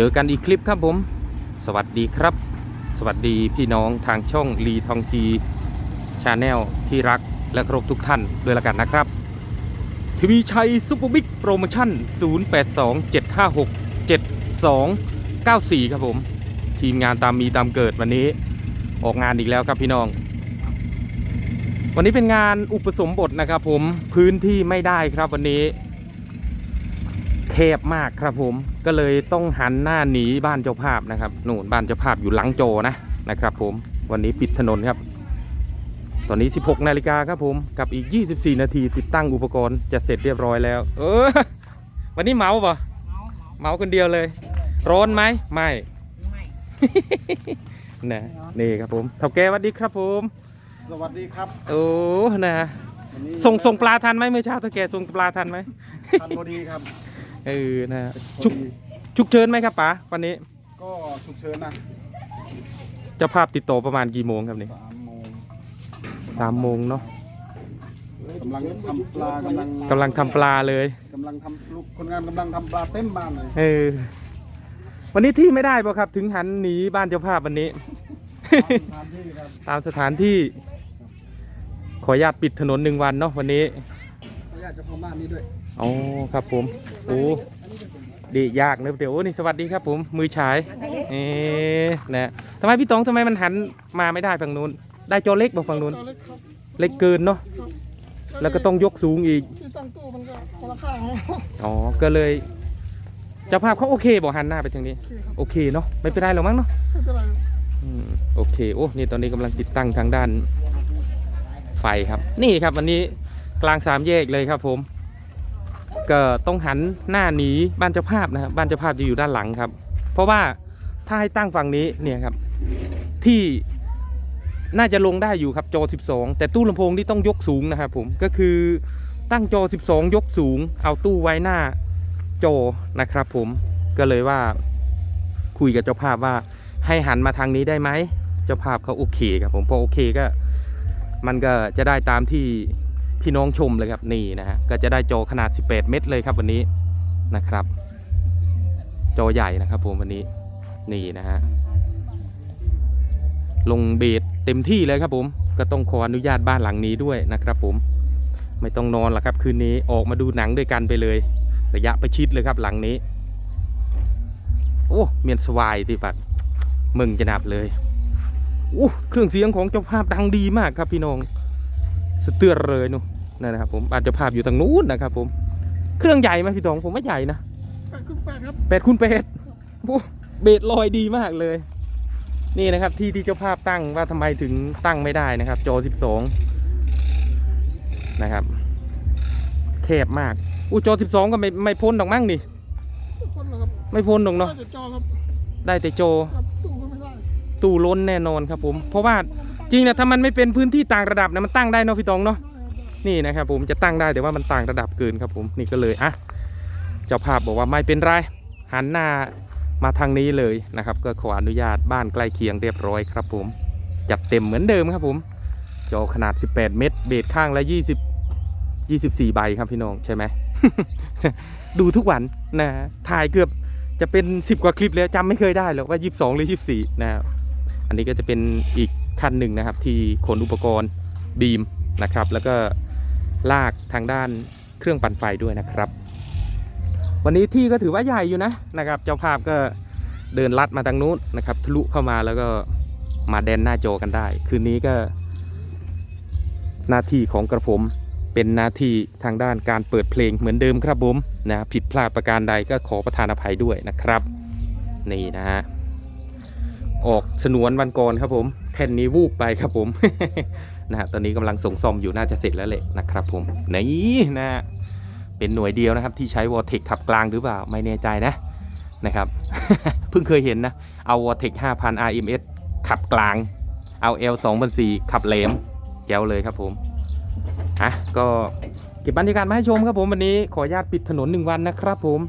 เจอกันอีกคลิปครับผม สวัสดีครับ สวัสดีพี่น้องทางช่องลีทองทีชาแนลที่รักและเคารพทุกท่านด้วยละกันนะครับทวีชัยซุปเปอร์บิ๊กโปรโมชั่น 0827567294 ครับผม ทีมงานตามมีตามเกิดวันนี้ออกงานอีกแล้วครับพี่น้อง วันนี้เป็นงานอุปสมบทนะครับผมพื้นที่ไม่ได้ครับวันนี้ แคบมากครับผมก็เลยต้องหันหน้าหนีบ้านเจ้าภาพนะครับนู่นบ้านเจ้าภาพอยู่หลังโจนะนะครับ ผมวันนี้ปิดถนนครับ ตอนนี้ 16นาฬิกาครับผมกับอีก 24 นาทีติดตั้งอุปกรณ์จะเสร็จเรียบร้อยแล้ว เออวันนี้เมาปะเมาคนเดียวเลย ร้อนไหมไม่ไม่นะนี่ครับผมเท่าแกสวัสดีครับผม สวัสดีครับ โอ้นะวันนี้ส่งส่งปลาทันไหมเมื่อเช้าเท่าแกส่งปลาทันไหมทันพอดีครับ เออนะพอชุกดีชุกเชิญไหมครับป๋าวันนี้ก็ฉุกเฉินนะเจ้าภาพติดต่อประมาณกี่โมงครับนี่สามโมงสามโมงเนาะกำลังทำปลากำลังกำลังทำปลาเลยกำลังทำลูกคนงานกำลังทำปลาเต็มบ้านเลยเออวันนี้ที่ไม่ได้ป่ะครับ ถึงหันหนีบ้านเจ้าภาพวันนี้ทำที่ครับตามสถานที่ ขออนุญาตปิดถนนหนึ่งวันเนาะวันนี้ อยากจะเข้าบ้านนี้ด้วยอ๋อครับผมโอ้ดียากนะเดี๋ยวโอ้นี่สวัสดีครับผมมือฉายเอ๊ะนะทำไมพี่ตองทำไมมันหันมาไม่ได้ฝั่งนู้น ได้จอเล็กบอกฝั่งนู้นตัวเล็กครับเล็กเกินเนาะแล้วก็ต้องยกสูงอีกที่ตั้งตู้มันก็คนละข้างนะอ๋อก็เลยเจ้าภาพเขาโอเคบอกหันหน้าไปทางนี้ โอเคครับโอเคเนาะไม่เป็นไรหรอกมั้งเนาะไม่เป็นไรอืมโอเคโอ้นี่ตอนนี้กำลังติดตั้งทางด้านไฟครับ นี่ครับวันนี้ กลางสามแยกเลยครับผม ก็ต้องหันหน้าหนีบ้านเจ้าภาพนะครับบ้านเจ้าภาพจะอยู่ด้านหลังครับ เพราะว่าถ้าให้ตั้งฝั่งนี้เนี่ยครับ ที่น่าจะลงได้อยู่ครับจอ 12 แต่ตู้ลำโพงนี่ต้องยกสูงนะครับผมก็คือตั้งจอ 12 ยกสูง เอาตู้ไว้หน้าจอนะครับ ผมก็เลยว่าคุยกับเจ้าภาพว่าให้หันมาทางนี้ได้ไหมเจ้าภาพเขาโอเคครับผมพอโอเคก็ มันก็จะได้ตามที่ พี่น้องชมเลยครับนี่นะฮะก็จะได้จอขนาด 18 เมตรเลยครับวันนี้นะครับ จอใหญ่นะครับผมวันนี้นี่นะฮะลงเบสเต็มที่เลยครับผมก็ต้องขออนุญาตบ้านหลังนี้ด้วยนะครับ ผมไม่ต้องนอนละครับ คืนนี้ออกมาดูหนังด้วยกันไปเลย ระยะประชิดเลยครับหลังนี้ โอ้เมียนสวายที่ปัดมึงจะนับเลยโอ้เครื่องเสียงของเจ้าภาพดังดีมากครับพี่น้อง สะเตือนเลยนู่นนั่นนะครับผมอาจจะภาพอยู่ทางนู้นนะครับผมเครื่องใหญ่ไหมพี่ตองผมว่าใหญ่นะแปดคูณแปดครับแปดคูณแปดโอ้เบสลอยดีมากเลย นี่นะครับที่ที่เจ้าภาพตั้งว่าทำไมถึงตั้งไม่ได้นะครับ จอ12นะครับแคบมากอู้จอ12ก็ไม่ไม่พ้นดอกมั้งนี่ทุกคนเหรอครับไม่พ้นดอกได้เนาะแต่จอครับได้แต่โจครับตู้ก็ไม่ได้ตู้ล้นแน่นอนครับผม เพราะว่า จริงนะถ้ามันไม่เป็นพื้นที่ต่างระดับนะมันตั้งได้เนาะพี่ตองเนาะนี่นะครับผมจะตั้งได้แต่ว่ามันต่างระดับเกินครับผมนี่ก็เลยอะเจ้าภาพบอกว่าไม่เป็นไรหันหน้ามาทางนี้เลยนะครับ ก็ขออนุญาตบ้านใกล้เคียงเรียบร้อยครับผมจัดเต็มเหมือนเดิมครับผมจอขนาด 18 เมตร เบสข้างละ 20 24 ใบครับพี่น้องใช่ไหมดูทุกวันนะถ่ายเกือบจะเป็น 10 กว่าคลิปแล้วจำไม่เคยได้หรอกว่า 22 หรือ 24 นะครับอันนี้ก็จะเป็นอีก ขั้นหนึ่งนะครับ ที่ขนอุปกรณ์บีมนะครับ แล้วก็ลากทางด้านเครื่องปั่นไฟด้วยนะครับ วันนี้ที่ก็ถือว่าใหญ่อยู่นะนะครับ เจ้าภาพก็เดินลัดมาทางนู้นนะครับ ทะลุเข้ามาแล้วก็มาแดนหน้าโจกันได้ คืนนี้ก็ หน้าที่ของกระผมเป็นหน้าที่ทางด้านการเปิดเพลงเหมือนเดิมครับผมนะผิดพลาดประการใดก็ขอประทานอภัยด้วยนะครับ นี่นะฮะ ออกสนวนวันก่อนครับผมแท่นนี้วูบไปครับผมนะฮะตอนนี้กำลังส่งซ่อมอยู่น่าจะเสร็จแล้วแหละนะครับผมนี่นะ เป็นหน่วยเดียวนะครับที่ใช้วอ r t เทคขับกลางหรือเปล่าไม่แน่ใจนะนะครับเพิ่งเคยเห็นนะ เอาวอ r t เทค5,000 RMS ขับกลาง เอา L 2 0 0ขับแหลมแจ๋วเลยครับผมอะก็เก็บบรรยากาศมาให้ชมครับผมวันนี้ขออนุญาตปิดถนนหนึ่งวันนะครับผม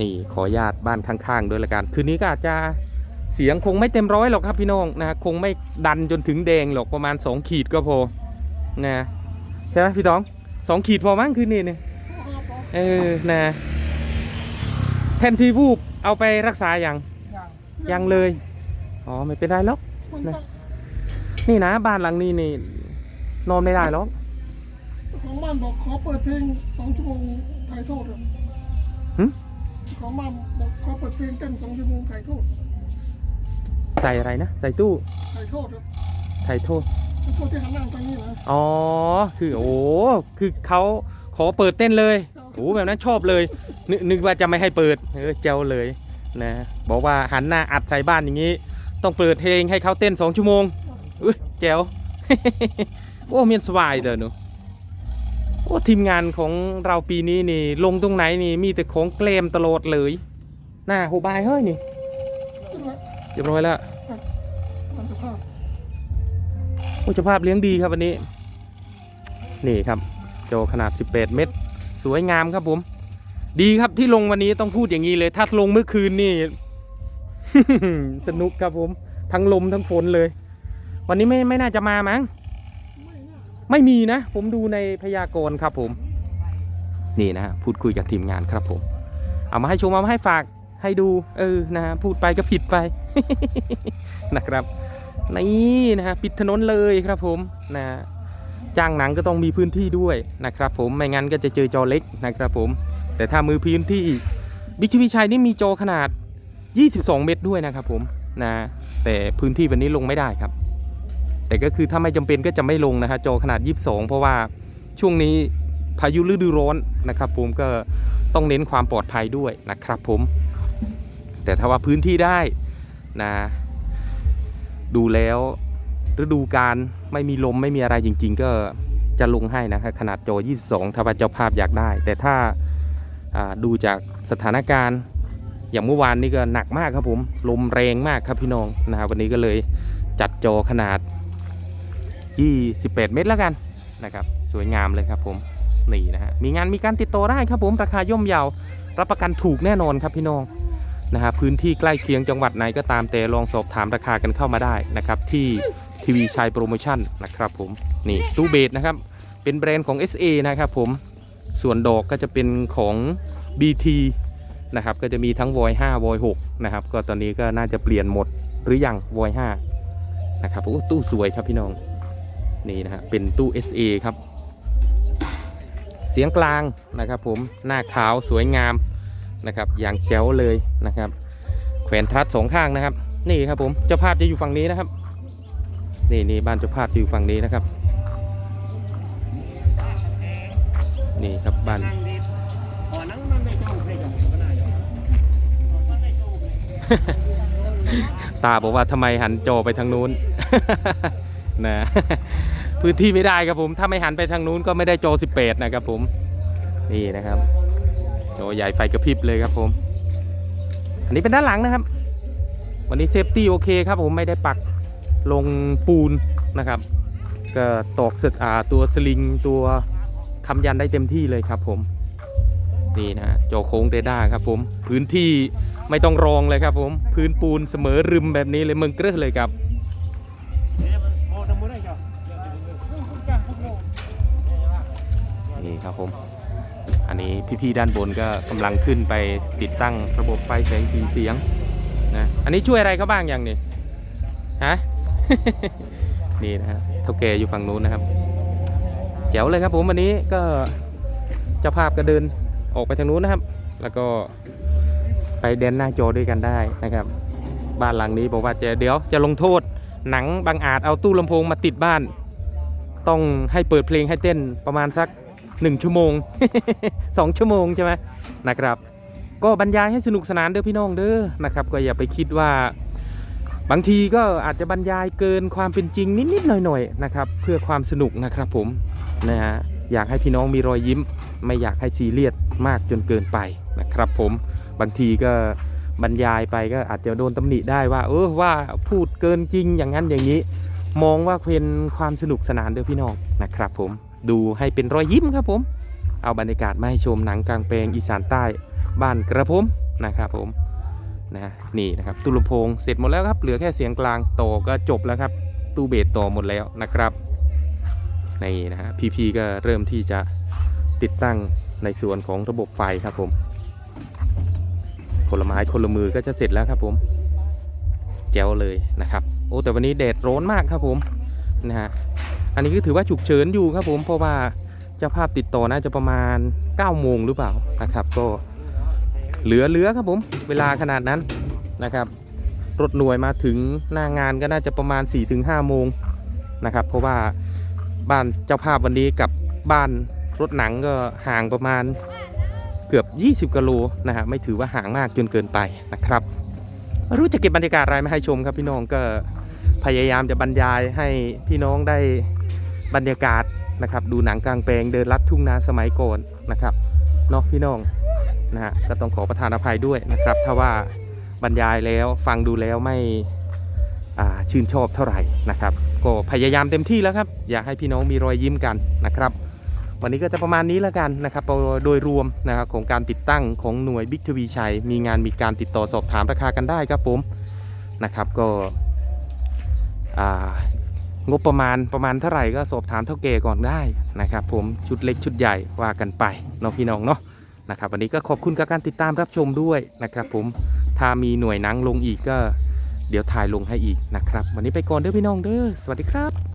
นี่ขออนุญาตบ้านข้างๆ ด้วยละกัน คืนนี้ก็อาจจะ เสียงคงไม่เต็มร้อยหรอกครับพี่น้องนะคงไม่ดันจนถึงแดงหรอกประมาณ 2 ขีดก็พอนะใช่ไหมพี่ตองสองขีดพอมั้งคืนนี้เนี่ยเออนะแผ่นทีวูบเอาไปรักษาอย่างอย่างยังเลยอ๋อไม่เป็นไรหรอกมันนะก็นี่นะบ้านหลังนี้นี่ นอนไม่ได้หรอกของบ้านบอกขอเปิดเพลงสองชั่วโมงถ่ายโทษครับหึของบ้านบอกขอเปิดเพลงเต้นสองชั่วโมงถ่ายโทษ ใส่อะไรนะ ใส่ตู้ถ่ายโทษครับไถ่โทษถ่ายโทษที่หันหน้าทางนี้นะอ๋อ คือโอ้คือเขาขอเปิดเต้นเลยโอ้แบบนั้นชอบเลยนึกนึกว่าจะไม่ให้เปิดเออเจ้าเลยนะบอกว่าหันหน้าอัดใส่บ้านอย่างนี้ ต้องเปิดเพลงให้เขาเต้นสองชั่วโมงอุ้ยแจ๋วโอ้เมียนสวายเด้อหนูโอ้ทีมงานของเราปีนี้นี่ ลงตรงไหนนี่มีแต่ของเกลมตลอดเลยหน้าโหบายเฮ้ยนี่ขึ้นมาเรียบร้อยแล้วมันจะภาพโอ้เจ้าภาพเลี้ยงดีครับวันนี้ นี่ครับโจขนาด 18 เมตรสวยงามครับผม ดีครับที่ลงวันนี้ต้องพูดอย่างนี้เลย ถ้าลงเมื่อคืนนี่ สนุกครับผม ทั้งลมทั้งฝนเลย วันนี้ไม่ไม่น่าจะมามั้งไม่น่าไม่มีนะ ผมดูในพยากรณ์ครับผม นี่นะฮะพูดคุยกับทีมงานครับผม เอามาให้ชมเอามาให้ฝาก ให้ดู เออนะฮะพูดไปก็ผิดไปนะครับนี่นะฮะปิดถนนเลยครับผมนะจ้างหนังก็ต้องมีพื้นที่ด้วยนะครับผมไม่งั้นก็จะเจอจอเล็กนะครับผม แต่ถ้ามือพื้นที่บิชวิชัยนี่มีจอขนาด 22 เมตรด้วยนะครับผมนะแต่พื้นที่วันนี้ลงไม่ได้ครับ แต่ก็คือถ้าไม่จำเป็นก็จะไม่ลงนะฮะจอขนาด 22 เพราะว่าช่วงนี้พายุฤดูร้อนนะครับผมก็ต้องเน้นความปลอดภัยด้วยนะครับผม แต่ถ้าว่าพื้นที่ได้นะดูแล้วฤดูการไม่มีลมไม่มีอะไรจริง ๆ ก็จะลงให้นะครับขนาดจอ 22 ถ้าว่าเจ้าภาพอยากได้ แต่ถ้าดูจากสถานการณ์อย่างเมื่อวานนี้ก็หนักมากครับผม ลมแรงมากครับพี่น้องนะครับวันนี้ก็เลยจัดจอขนาด 28 เมตรแล้วกันนะครับ สวยงามเลยครับผมนี่นะฮะมีงานมีการติดต่อได้ครับผมราคาย่อมเยา รับประกันถูกแน่นอนครับพี่น้อง นะฮะพื้นที่ใกล้เคียงจังหวัดไหนก็ตามแต่ลองสอบถามราคากันเข้ามาได้นะครับที่ทีวีชัยโปรโมชั่นนะครับผมนี่ตู้เบสนะครับเป็นแบรนด์ของ SA นะครับผมส่วนดอกก็จะเป็นของ BT นะครับก็จะมีทั้ง v o i 5 v o i 6นะครับก็ตอนนี้ก็น่าจะเปลี่ยนหมดหรือยัง v o i 5นะครับโอ้ตู้สวยครับพี่น้องนี่นะฮะเป็นตู้ SA ครับ เสียงกลางนะครับผมหน้าขาวสวยงาม นะครับ อย่างแจ๋วเลยนะครับ แขวนทัดสองข้างนะครับ นี่ครับผมเจ้าภาพจะอยู่ฝั่งนี้นะครับ นี่นี่บ้านเจ้าภาพจะอยู่ฝั่งนี้นะครับ นี่ครับบ้านตาบอกว่าทำไมหันจอไปทางนู้นนะพื้นที่ไม่ได้ครับผม ถ้าไม่หันไปทางนู้นก็ไม่ได้จอ18 นะครับผม นี่นะครับ จอใหญ่ไฟกระพริบเลยครับผม อันนี้เป็นด้านหลังนะครับ วันนี้เซฟตี้โอเคครับผมไม่ได้ปักลงปูนนะครับ ก็ตอกเสร็จอ่าตัวสลิงตัวคำยันได้เต็มที่เลยครับผมนี่นะฮะจอโค้งเรดาร์ครับผม พื้นที่ไม่ต้องรองเลยครับผม พื้นปูนเสมอริมแบบนี้เลยเมืองเกลือเลยครับนี่ครับผม อันนี้พี่ๆด้านบนก็กำลังขึ้นไปติดตั้งระบบไฟแสงสีเสียงนะอันนี้ช่วยอะไรเขาบ้างอย่างนี้ฮะนี่นะฮะเท่าแกอยู่ฝั่งนู้นนะครับแจ๋วเลยครับผมวันนี้ก็เจ้าภาพก็เดินออกไปทางนู้นนะครับ แล้วก็ไปเดนหน้าจอด้วยกันได้นะครับ บ้านหลังนี้บอกว่าจะเดี๋ยวจะลงโทษหนังบางอาจเอาตู้ลำโพงมาติดบ้าน ต้องให้เปิดเพลงให้เต้นประมาณสัก หนึ่งชั่วโมงสองชั่วโมงใช่ไหมนะครับ ก็บรรยายให้สนุกสนานเด้อพี่น้องเด้อนะครับ ก็อย่าไปคิดว่า บางทีก็อาจจะบรรยายเกินความเป็นจริงนิดๆหน่อยๆนะครับ เพื่อความสนุกนะครับผมนะฮะอยากให้พี่น้องมีรอยยิ้ม ไม่อยากให้ซีเรียสมากจนเกินไปนะครับผมบางทีก็บรรยายไปก็อาจจะโดนตำหนิได้ว่า เออว่าพูดเกินจริงอย่างนั้นอย่างนี้ มองว่าเป็นความสนุกสนานเด้อพี่น้องนะครับผม ดูให้เป็นรอยยิ้มครับผม เอาบรรยากาศมาให้ชมหนังกลางแปลงอีสานใต้บ้านกระผมนะครับผมนะนี่นะครับตู้ลำโพงเสร็จหมดแล้วครับเหลือแค่เสียงกลางโตอก็จบแล้วครับตู้เบสต่อหมดแล้วนะครับนี่นะฮะพีพีก็เริ่มที่จะติดตั้งในส่วนของระบบไฟครับผมคนละไม้คนละมือก็จะเสร็จแล้วครับผมแจ๋วเลยนะครับ โอ้แต่วันนี้แดดร้อนมากครับผม นะฮะอันนี้ก็ถือว่าฉุกเฉินอยู่ครับผมเพราะว่าเจ้าภาพติดต่อน่าจะประมาณ9โมงหรือเปล่านะครับ ก็เหลือเหลือครับผมเวลาขนาดนั้นนะครับ รถหน่วยมาถึงหน้างานก็น่าจะประมาณ 4-5โมงนะครับ เพราะว่าบ้านเจ้าภาพวันนี้กับบ้านรถหนังก็ห่างประมาณเกือบ 20กิโลนะฮะไม่ถือว่าห่างมากจนเกินไปนะครับ รู้จะเก็บบรรยากาศอะไรมาให้ชมครับพี่น้องก็ ยายามจะบรรยายให้พี่น้องได้บรรยากาศนะครับ ดูหนังกลางแปลงเดินลัดทุ่งนาสมัยก่อนนะครับเนาะพี่น้องนะฮะก็ต้องขอประทานอภัยด้วยนะครับ ถ้าว่าบรรยายแล้วฟังดูแล้วไม่ชื่นชอบเท่าไหร่นะครับ ก็พยายามเต็มที่แล้วครับ อยากให้พี่น้องมีรอยยิ้มกันนะครับ วันนี้ก็จะประมาณนี้แล้วกันนะครับโดยรวมนะครับของการติดตั้งของหน่วยบิ๊กทวีชัย มีงานมีการติดต่อสอบถามราคากันได้ครับผมนะครับก็ งบประมาณประมาณเท่าไหร่ก็สอบถามเท่าเก่ก่อนได้นะครับ ผมชุดเล็กชุดใหญ่ว่ากันไปเนาะพี่น้องเนาะนะครับวันนี้ก็ขอบคุณกับการติดตามรับชมด้วยนะครับ ผมถ้ามีหน่วยหนังลงอีกก็ เดี๋ยวถ่ายลงให้อีกนะครับ วันนี้ไปก่อนเด้อพี่น้องเด้อสวัสดีครับ